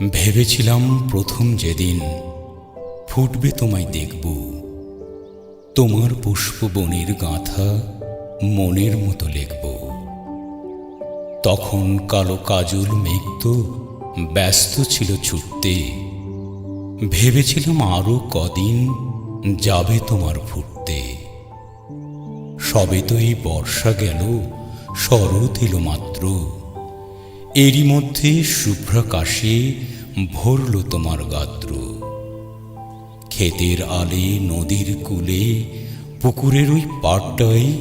ভেবেছিলাম প্রথম যেদিন ফুটবে তোমায় দেখব। তোমার পুষ্পবনের গাঁথা মনের মতো লিখব। তখন কালো কাজল মেঘ তো ব্যস্ত ছিল ছুটতে। ভেবেছিলাম আরও কদিন যাবে তোমার ফুটতে। সবে তো এই বর্ষা গেল, শরৎ এলো মাত্র। এরই মধ্যে শুভ্রাকাশে ভরল তোমার গাত্র। ক্ষেতের আলে, নদীর কূলে, পুকুরের ওই পাড়টায়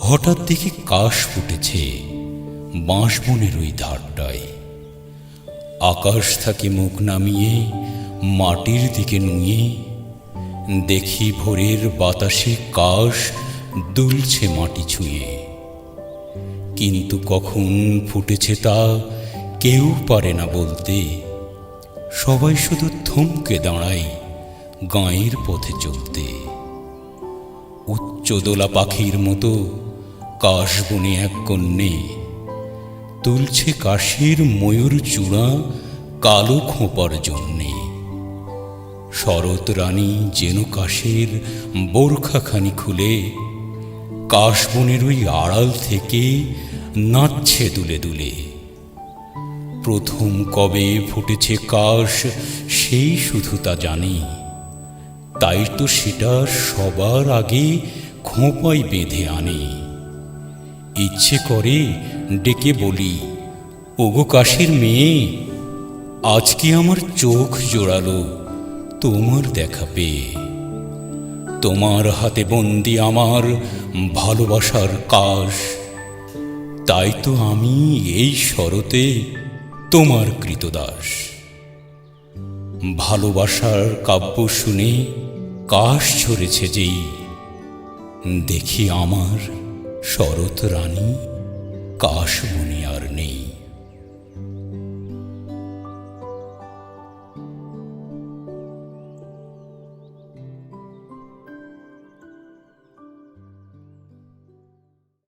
হঠাৎ দেখি কাশ ফুটেছে বাঁশবনের ওই ধারটায়। আকাশ থাকে মুখ নামিয়ে, মাটির দিকে নুয়ে। দেখি ভোরের বাতাসে কাশ দুলছে মাটি ছুঁয়ে। কিন্তু কখন ফুটেছে তা কেউ পারে না বলতে। সবাই শুধু থমকে দাঁড়ায় গাঁয়ের পথে চলতে। উচ্চদোলা পাখির মতো কাশবনে এক কন্যে তুলছে কাশের ময়ূর চূড়া কালো খোঁপার জন্যে। শরৎ রানী যেন কাশের বোরখাখানি খুলে কাশবনের ওই আড়াল থেকে নাচছে দুলে দুলে। প্রথম কবে ফুটেছে কাশ, সেই শুধু তা জানি। তাই তো সেটা সবার আগে খোঁপায় বেঁধে আনে। ইচ্ছে করে ডেকে বলি, ওগো কাশের মেয়ে, আজকে আমার চোখ জোড়ালো, তোমার দেখা পেয়ে। তোমার হাতে বন্দি আমার ভালোবাসার কাশ। তাই তো আমি এই শরতে তোমার কৃতদাস। ভালোবাসার কাব্য শুনে কাশ ঝরেছে যেই। দেখি আমার শরৎ রানী কাশ বনে আর নেই।